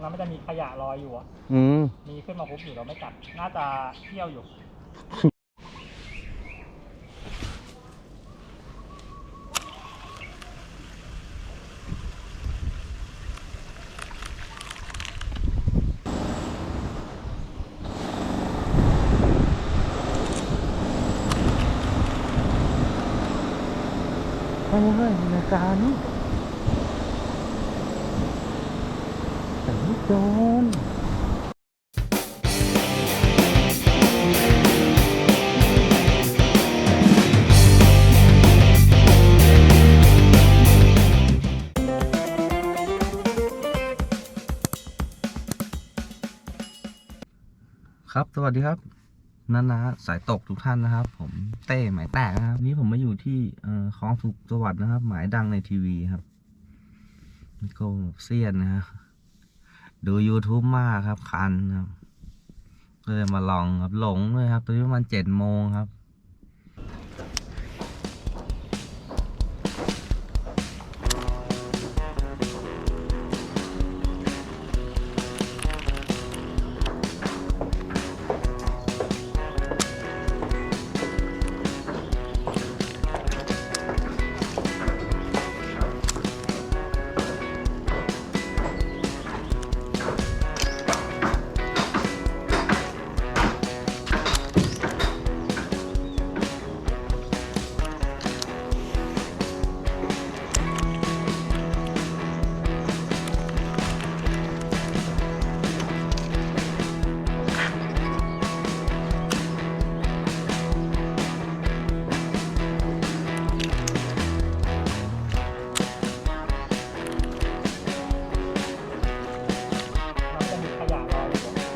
รงนั้นมันจะมีขยะลอยอยู่อะอืม มีขึ้นมาปุ๊บอยู่เราไม่จับน่าจะเที่ยวอยู่ เฮ้ยเฮ้ยนาฬิกานี่ แต่ไม่โดนครับ สวัสดีครับนันนะสายตกทุกท่านนะครับ ผมเต้หมายแตกนะครับ นี้ผมมาอยู่ที่คลองสุขสวัสดนะครับ หมายดังในทีวีครับมิโกเซียนนะฮะ ดู YouTube มากครับคันครับก็เลยมาลองครับหลงด้วยครับตอนนี้ประมาณเจ็ดโมงครับ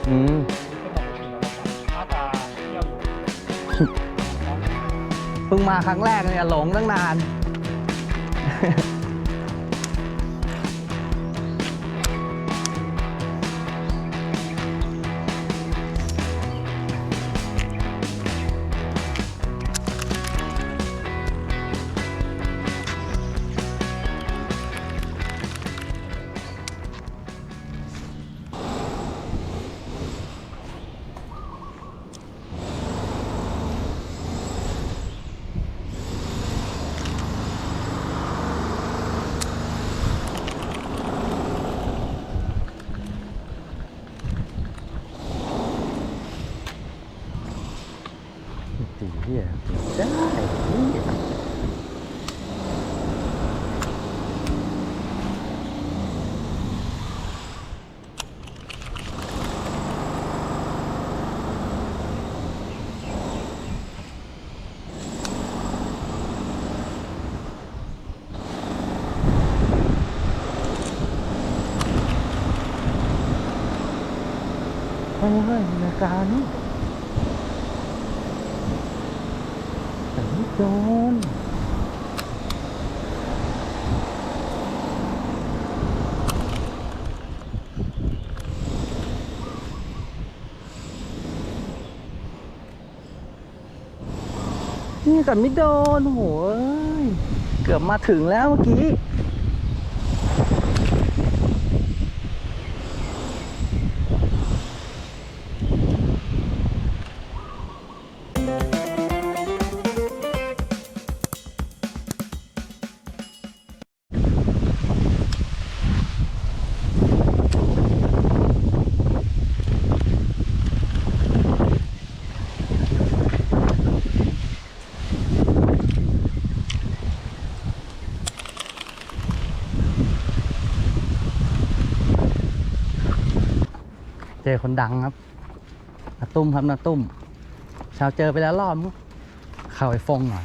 อืมเพิ่งมาครั้งแรกเนี่ยหลงตั้งนาน ตีเหี้ยได้เหี้ยเฮ้ยเฮ้ยนาฬิกานี่แต่ไม่โดนนี่แต่ไม่โดนโหยเกือบมาถึงแล้วเมื่อกี้ เจอคนดังครับนาตุ้มครับนาตุ้ม ชาวเจอไปแล้วรอบมั้งเข้าไปฟงหน่อย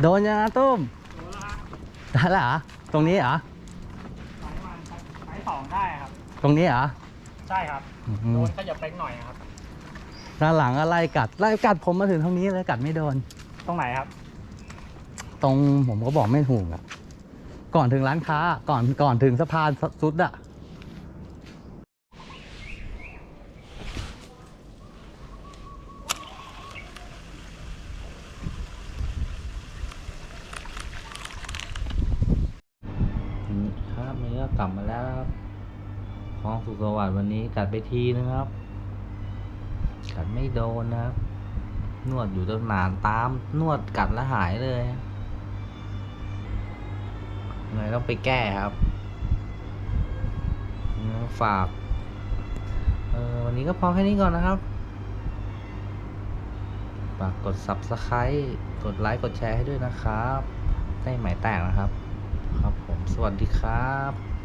โดนยังนาตุ้มได้แล้วเหรอตรงนี้เหรอสายมันสายสองได้ครับ ตรงนี้เหรอ ใช่ครับอืโดมนขยับเล็กหน่อยครับ ด้านหลังอะไรกัดไล่กัดผมมาถึงตรงนี้เลยกัดไม่โดน ตรงไหนครับ ตรงผมก็บอกไม่ถูกอะ ก่อนถึงร้านค้าก่อนก่อนถึงสะพานสุดอะกลับมาแล้วครับคลองสุขสวัสดิ์วันนี้กัดไปทีนะครับกัดไม่โดนนะครับ นวดอยู่ตั้งนานตามนวดกัดแล้วหายเลย เลยต้องไปแก้ครับ ฝากวันนี้ก็พอแค่นี้ก่อนนะครับฝากกด subscribe กดไลค์ กดแชร์ให้ด้วยนะครับ ได้หมายแตกนะครับ ครับผม สวัสดีครับ